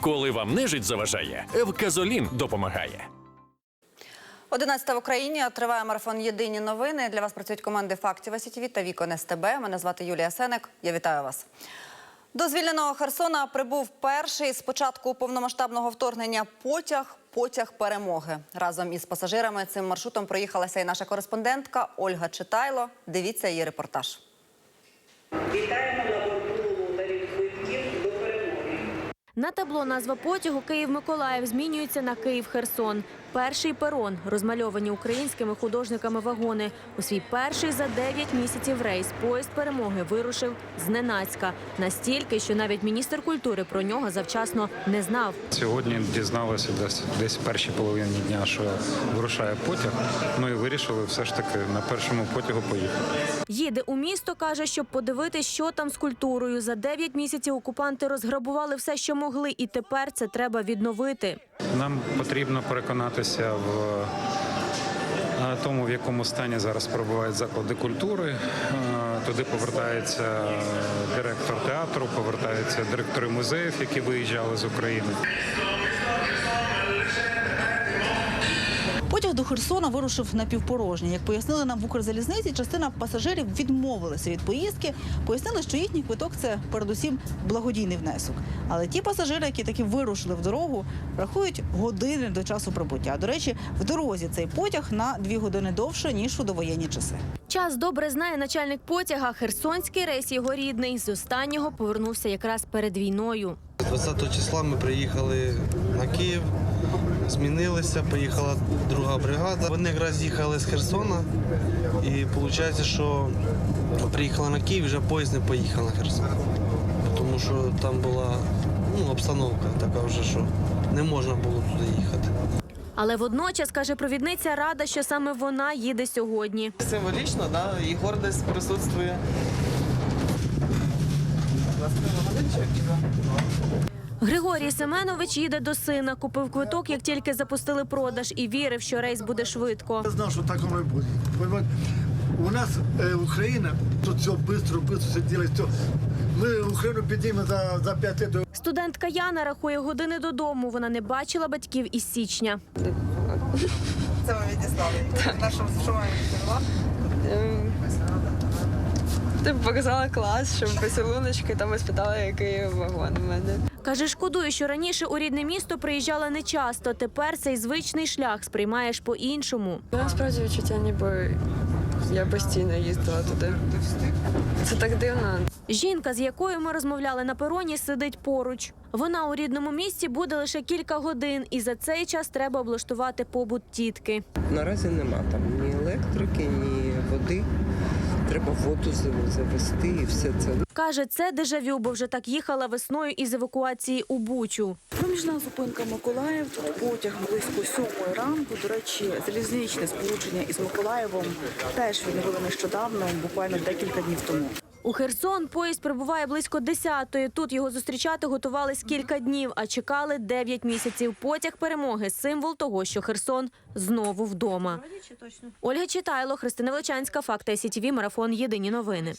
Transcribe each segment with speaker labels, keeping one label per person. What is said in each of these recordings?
Speaker 1: Коли вам нежить заважає, Евказолін допомагає.
Speaker 2: 11 в Україні триває марафон Єдині новини. Для вас працюють команди фактів СІТВ та Вікон СТБ. Мене звати Юлія Сенек. Я вітаю вас. До звільненого Херсона прибув перший з початку повномасштабного вторгнення потяг. Потяг перемоги разом із пасажирами цим маршрутом проїхалася і наша кореспондентка Ольга Читайло. Дивіться її репортаж.
Speaker 3: Вітаємо на борту володарів квитків до перемоги.
Speaker 4: На табло назва потягу Київ-Миколаїв змінюється на Київ-Херсон. Перший перон, розмальовані українськими художниками вагони. У свій перший за 9 місяців рейс поїзд перемоги вирушив зненацька. Настільки, що навіть міністр культури про нього завчасно не знав.
Speaker 5: Сьогодні дізналися десь десь в першій половині дня, що вирушає потяг. Ну і вирішили все ж таки на першому потягу поїхати.
Speaker 4: Їде у місто, каже, щоб подивитись, що там з культурою. За 9 місяців окупанти розграбували все, що могли, і тепер це треба відновити.
Speaker 5: Нам потрібно переконатися в е, тому, в якому стані зараз перебувають заклади культури. Е, Туди повертається директор театру, повертаються директори музеїв, які виїжджали з України.
Speaker 6: Потяг до Херсона вирушив напівпорожній. Як пояснили нам в Укрзалізниці, частина пасажирів відмовилася від поїздки. Пояснили, що їхній квиток це передусім благодійний внесок. Але ті пасажири, які таки вирушили в дорогу, рахують години до часу прибуття. До речі, в дорозі цей потяг на дві години довше ніж у довоєнні часи.
Speaker 4: Час добре знає начальник потяга. Херсонський рейс його рідний. З останнього повернувся якраз перед війною.
Speaker 7: 20 числа ми приїхали на Київ, змінилися, поїхала друга бригада. Вони якраз їхали з Херсона, і виходить, що приїхала на Київ, вже поїзд не поїхав на Херсон. Тому що там була ну, обстановка така вже, що не можна було туди їхати.
Speaker 4: Але водночас, каже провідниця, рада, що саме вона їде сьогодні.
Speaker 8: Символічно, да, і гордость присутствує.
Speaker 4: Григорій Семенович їде до сина. Купив квиток, як тільки запустили продаж, і вірив, що рейс буде швидко.
Speaker 9: Я знав, що так воно і буде. У нас е, Україна, тут все швидко, швидко все робить. Ми Україну підіймемо за, за 5 років.
Speaker 4: Студентка Яна рахує години додому. Вона не бачила батьків із січня.
Speaker 8: Це ми відіслали. Що ми відповіла?
Speaker 10: Ти показала клас, щоб поцілуночки, там і спитала, який вагон у мене.
Speaker 4: Каже, шкодує, що раніше у рідне місто приїжджала не часто. Тепер цей звичний шлях сприймаєш по-іншому.
Speaker 10: Насправді відчуття, ніби я постійно їздила туди. Це так дивно.
Speaker 4: Жінка, з якою ми розмовляли на пероні, сидить поруч. Вона у рідному місті буде лише кілька годин, і за цей час треба облаштувати побут тітки.
Speaker 11: Наразі нема там ні електрики, ні. Треба воду завести і все це.
Speaker 4: Каже, це дежавю, бо вже так їхала весною із евакуації у Бучу.
Speaker 6: Проміжна зупинка Миколаїв. Тут потяг близько сьомої ранку. До речі, залізничне сполучення із Миколаєвом теж відновили нещодавно, буквально декілька днів тому.
Speaker 4: У Херсон поїзд прибуває близько 10-ї. Тут його зустрічати готувались кілька днів, а чекали 9 місяців. Потяг перемоги символ того, що Херсон знову вдома. Ольга Читайло, Христина Величанська, Факти СІТВ, Марафон. Єдині новини.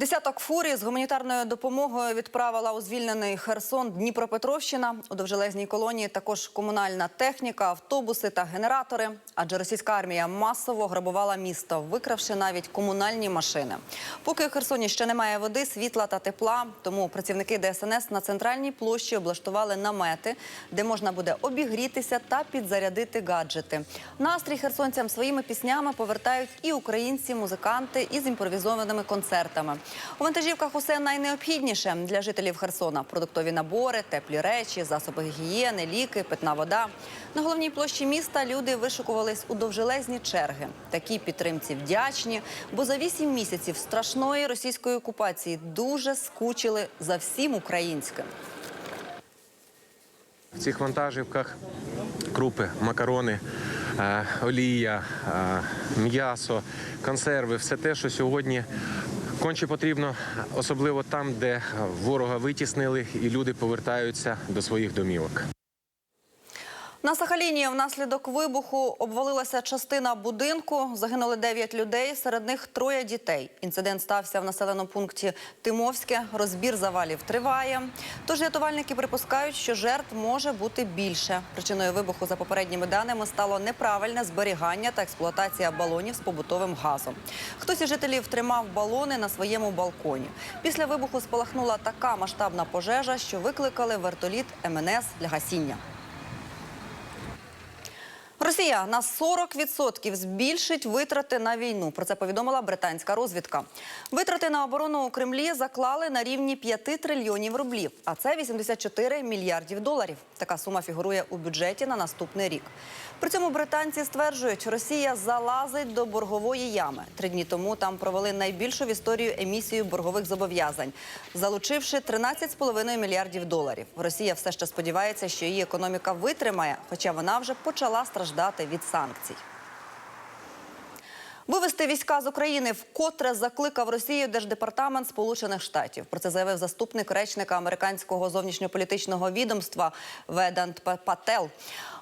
Speaker 2: Десяток фурі з гуманітарною допомогою відправила у звільнений Херсон Дніпропетровщина. У довжелезній колонії також комунальна техніка, автобуси та генератори. Адже російська армія масово грабувала місто, викравши навіть комунальні машини. Поки у Херсоні ще немає води, світла та тепла, тому працівники ДСНС на центральній площі облаштували намети, де можна буде обігрітися та підзарядити гаджети. Настрій херсонцям своїми піснями повертають і українці, музиканти із імпровізованими концертами. У вантажівках усе найнеобхідніше для жителів Херсона: продуктові набори, теплі речі, засоби гігієни, ліки, питна вода. На головній площі міста люди вишикувались у довжелезні черги. Такій підтримці вдячні, бо за вісім місяців страшної російської окупації дуже скучили за всім українським.
Speaker 12: В цих вантажівках крупи, макарони, е, олія, е, м'ясо, консерви все те, що сьогодні конче потрібно, особливо там, де ворога витіснили, і люди повертаються до своїх домівок.
Speaker 2: На Сахаліні внаслідок вибуху обвалилася частина будинку. Загинули 9 людей, серед них троє дітей. Інцидент стався в населеному пункті Тимовське. Розбір завалів триває. Тож рятувальники припускають, що жертв може бути більше. Причиною вибуху, за попередніми даними, стало неправильне зберігання та експлуатація балонів з побутовим газом. Хтось із жителів тримав балони на своєму балконі. Після вибуху спалахнула така масштабна пожежа, що викликали вертоліт МНС для гасіння. Росія на 40% збільшить витрати на війну. Про це повідомила британська розвідка. Витрати на оборону у Кремлі заклали на рівні 5 трильйонів рублів, а це 84 мільярдів доларів. Така сума фігурує у бюджеті на наступний рік. При цьому британці стверджують, Росія залазить до боргової ями. Три дні тому там провели найбільшу в історію емісію боргових зобов'язань, залучивши 13,5 мільярдів доларів. Росія все ще сподівається, що її економіка витримає, хоча вона вже почала страждати від санкцій. Вивести війська з України вкотре закликав Росію Держдепартамент Сполучених Штатів. Про це заявив заступник речника американського зовнішньополітичного відомства Ведант Пател.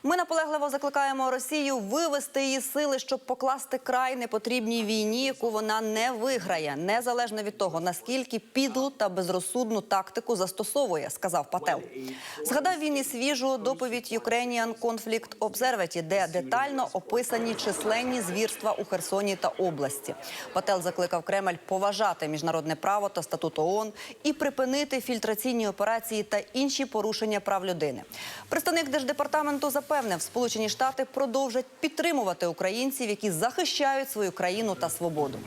Speaker 2: Ми наполегливо закликаємо Росію вивести її сили, щоб покласти край непотрібній війні, яку вона не виграє, незалежно від того наскільки підлу та безрозсудну тактику застосовує, сказав Пател. Згадав він і свіжу доповідь Ukrainian Conflict Observatory, де детально описані численні звірства у Херсоні та області. Пател закликав Кремль поважати міжнародне право та статут ООН і припинити фільтраційні операції та інші порушення прав людини. Представник держдепартаменту запевнив, Сполучені Штати продовжать підтримувати українців, які захищають свою країну та свободу.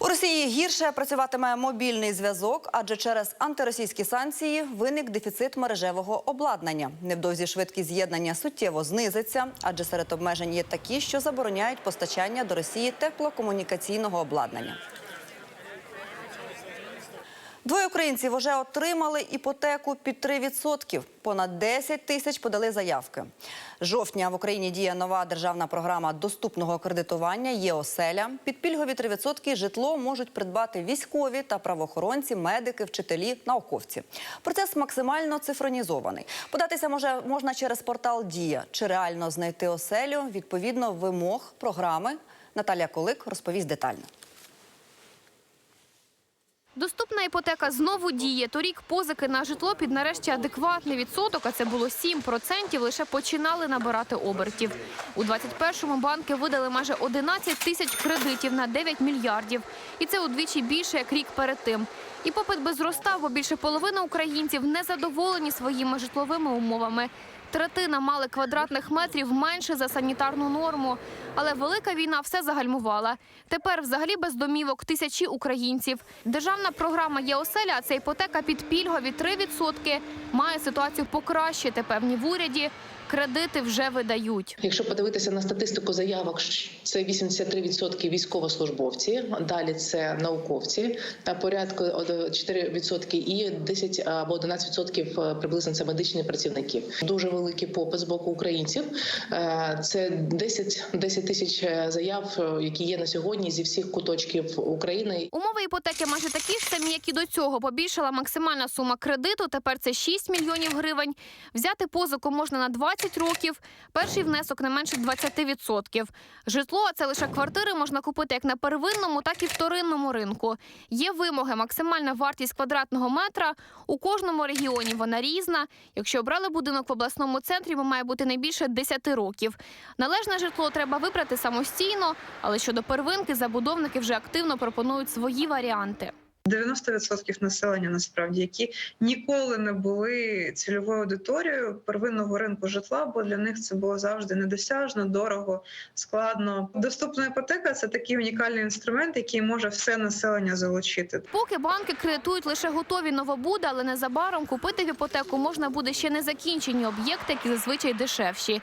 Speaker 2: У Росії гірше працюватиме мобільний зв'язок, адже через антиросійські санкції виник дефіцит мережевого обладнання. Невдовзі швидкість з'єднання суттєво знизиться, адже серед обмежень є такі, що забороняють постачання до Росії теплокомунікаційного обладнання. Двоє українців вже отримали іпотеку під 3%. Понад 10 тисяч подали заявки. Жовтня в Україні діє нова державна програма доступного кредитування «Є оселя». Під пільгові 3% житло можуть придбати військові та правоохоронці, медики, вчителі, науковці. Процес максимально цифронізований. Податися може можна через портал Дія. Чи реально знайти оселю відповідно вимог програми. Наталія Колик розповість детально.
Speaker 13: Доступна іпотека знову діє. Торік позики на житло під нарешті адекватний відсоток, а це було 7%, лише починали набирати обертів. У 21-му банки видали майже 11 тисяч кредитів на 9 мільярдів. І це удвічі більше, як рік перед тим. І попит би зростав, бо більше половини українців не задоволені своїми житловими умовами. Третина мали квадратних метрів менше за санітарну норму. Але велика війна все загальмувала. Тепер взагалі без домівок тисячі українців. Державна програма «Є оселя», це іпотека під пільгові 3%, має ситуацію покращити. Певні в уряді кредити вже видають.
Speaker 14: Якщо подивитися на статистику заявок, це 83% військовослужбовці, далі це науковці та порядку 4% і 10 або 11% приблизно це медичні працівники. Дуже великий попит з боку українців. Е, Це 10, 10 тисяч заяв, які є на сьогодні зі всіх куточків України.
Speaker 13: Умови іпотеки майже такі ж самі, як і до цього. Побільшала максимальна сума кредиту. Тепер це 6 мільйонів гривень. Взяти позику можна на 20 років. Перший внесок не менше 20%. Житло, це лише квартири, можна купити як на первинному, так і вторинному ринку. Є вимоги. Максимальна вартість квадратного метра у кожному регіоні вона різна. Якщо обрали будинок в обласному центрі, він має бути не більше 10 років. Належне житло треба вибрати самостійно, але щодо первинки забудовники вже активно пропонують свої варіанти.
Speaker 8: 90% населення насправді, які ніколи не були цільовою аудиторією первинного ринку житла, бо для них це було завжди недосяжно, дорого, складно. Доступна іпотека це такий унікальний інструмент, який може все населення залучити.
Speaker 13: Поки банки кредитують лише готові новобуди, але незабаром купити в іпотеку можна буде ще незакінчені об'єкти, які зазвичай дешевші.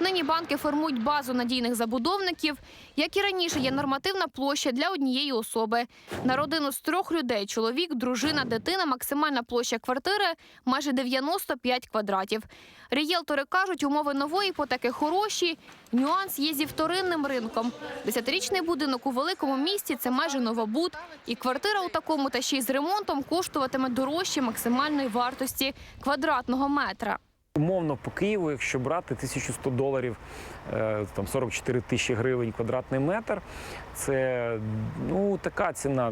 Speaker 13: Нині банки формують базу надійних забудовників. Як і раніше, є нормативна площа для однієї особи. На родину з трьох людей чоловік, дружина, дитина, максимальна площа квартири майже 95 квадратів. Рієлтори кажуть, умови нової іпотеки хороші. Нюанс є зі вторинним ринком. Десятирічний будинок у великому місті це майже новобуд. І квартира у такому та ще й з ремонтом коштуватиме дорожче максимальної вартості квадратного метра.
Speaker 15: Умовно по Києву, якщо брати 1100 доларів, е, там 44 тисячі гривень квадратний метр, це ну така ціна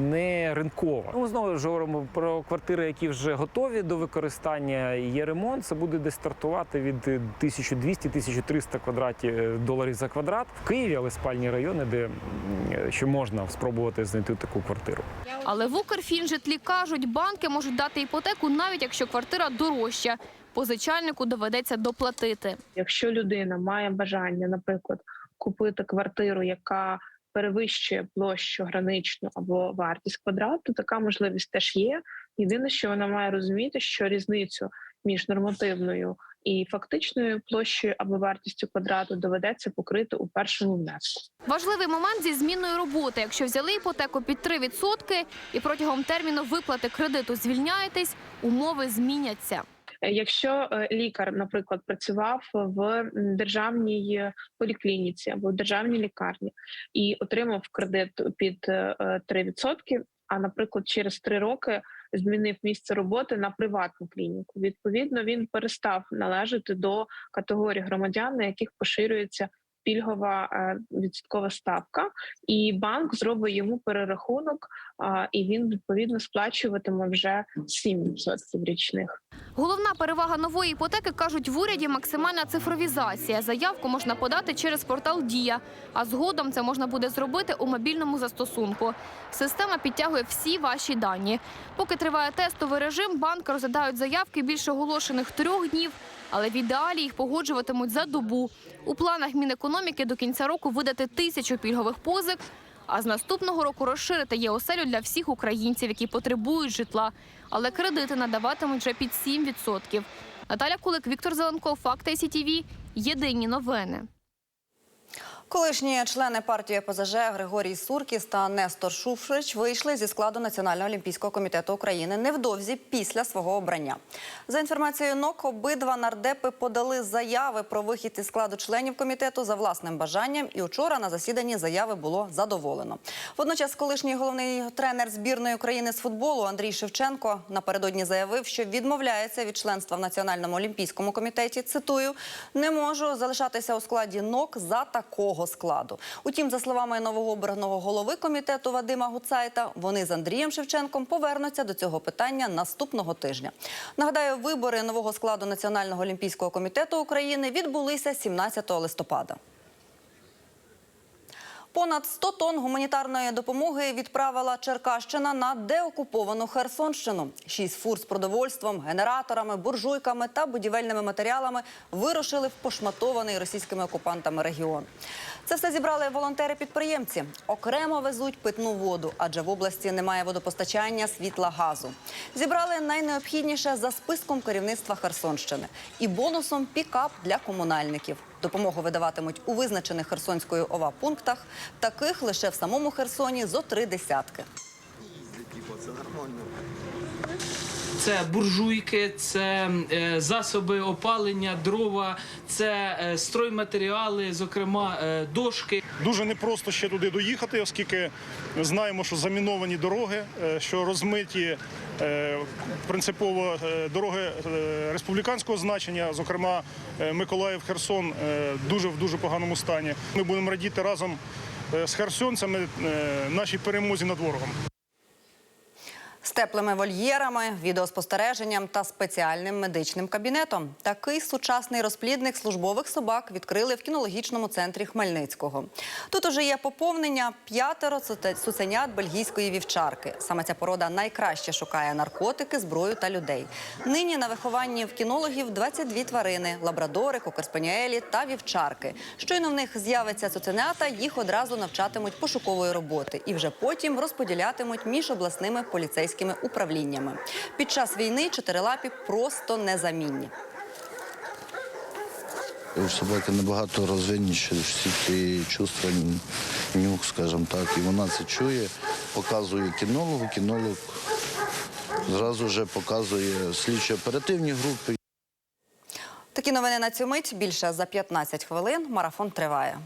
Speaker 15: не ринкова. Ну, знову ж говоримо про квартири, які вже готові до використання. Є ремонт. Це буде десь стартувати від 1200-1300 квадратів е, доларів за квадрат в Києві, але спальні райони, де м, ще можна спробувати знайти таку квартиру.
Speaker 13: Але в Укрфінжитлі кажуть, банки можуть дати іпотеку, навіть якщо квартира дорожча. Позичальнику доведеться доплатити.
Speaker 16: Якщо людина має бажання, наприклад, купити квартиру, яка перевищує площу граничну або вартість квадрату, така можливість теж є. Єдине, що вона має розуміти, що різницю між нормативною і фактичною площею або вартістю квадрату доведеться покрити у першому внеску.
Speaker 13: Важливий момент зі зміною роботи. Якщо взяли іпотеку під 3% і протягом терміну виплати кредиту звільняєтесь, умови зміняться.
Speaker 16: Якщо е, лікар, наприклад, працював в державній е, поліклініці або в державній лікарні і отримав кредит під е, е, 3%, а наприклад, через 3 роки змінив місце роботи на приватну клініку. Відповідно, він перестав належати до категорії громадян, на яких поширюється пільгова е, відсоткова ставка, і банк зробить йому перерахунок, і він відповідно сплачуватиме вже 7% річних.
Speaker 13: Головна перевага нової іпотеки кажуть в уряді максимальна цифровізація. Заявку можна подати через портал Дія, а згодом це можна буде зробити у мобільному застосунку. Система підтягує всі ваші дані. Поки триває тестовий режим, банки розглядають заявки більше оголошених трьох днів, але в ідеалі їх погоджуватимуть за добу. У планах Мінекономіки до кінця року видати тисячу пільгових позик. А з наступного року розширити є оселю для всіх українців, які потребують житла, але кредити надаватимуть вже під 7%. Наталя Кулик, Віктор Зеленков, Факти СІТІВІ. Єдині новини.
Speaker 2: Колишні члени партії ОПЗЖ Григорій Суркіс та Нестор Шуфрич вийшли зі складу Національного олімпійського комітету України невдовзі після свого обрання. За інформацією НОК, обидва нардепи подали заяви про вихід із складу членів комітету за власним бажанням. І вчора на засіданні заяви було задоволено. Водночас, колишній головний тренер збірної України з футболу Андрій Шевченко напередодні заявив, що відмовляється від членства в Національному олімпійському комітеті. Цитую, не можу залишатися у складі НОК за такого складу. Утім, за словами новообраного голови комітету Вадима Гуцайта, вони з Андрієм Шевченком повернуться до цього питання наступного тижня. Нагадаю, вибори нового складу Національного олімпійського комітету України відбулися 17 листопада. Понад 100 тонн гуманітарної допомоги відправила Черкащина на деокуповану Херсонщину. Шість фур з продовольством, генераторами, буржуйками та будівельними матеріалами вирушили в пошматований російськими окупантами регіон. Це все зібрали волонтери-підприємці. Окремо везуть питну воду, адже в області немає водопостачання, світла, газу. Зібрали найнеобхідніше за списком керівництва Херсонщини і бонусом пікап для комунальників. Допомогу видаватимуть у визначених Херсонською ОВА пунктах. Таких лише в самому Херсоні зо три десятки.
Speaker 17: Це буржуйки, це е, засоби опалення, дрова, це е, стройматеріали, зокрема е, дошки.
Speaker 18: Дуже непросто ще туди доїхати, оскільки знаємо, що заміновані дороги, що розмиті принципово дороги республіканського значення, зокрема Миколаїв-Херсон, е, дуже в дуже поганому стані. Ми будемо радіти разом з херсонцями нашій перемозі над ворогом.
Speaker 2: З теплими вольєрами, відеоспостереженням та спеціальним медичним кабінетом. Такий сучасний розплідник службових собак відкрили в кінологічному центрі Хмельницького. Тут уже є поповнення п'ятеро цуценят бельгійської вівчарки. Саме ця порода найкраще шукає наркотики, зброю та людей. Нині на вихованні в кінологів 22 тварини: лабрадори, кокерспаніелі та вівчарки. Щойно в них з'явиться цуценята, їх одразу навчатимуть пошукової роботи і вже потім розподілятимуть між обласними поліцейськими управліннями. Під час війни чотирилапі просто незамінні.
Speaker 19: У собаки набагато розвинніші всі ці чувства, нюх, скажімо так. І вона це чує, показує кінологу, кінолог зразу вже показує слідчі оперативні групи.
Speaker 2: Такі новини на цю мить більше за 15 хвилин. Марафон триває.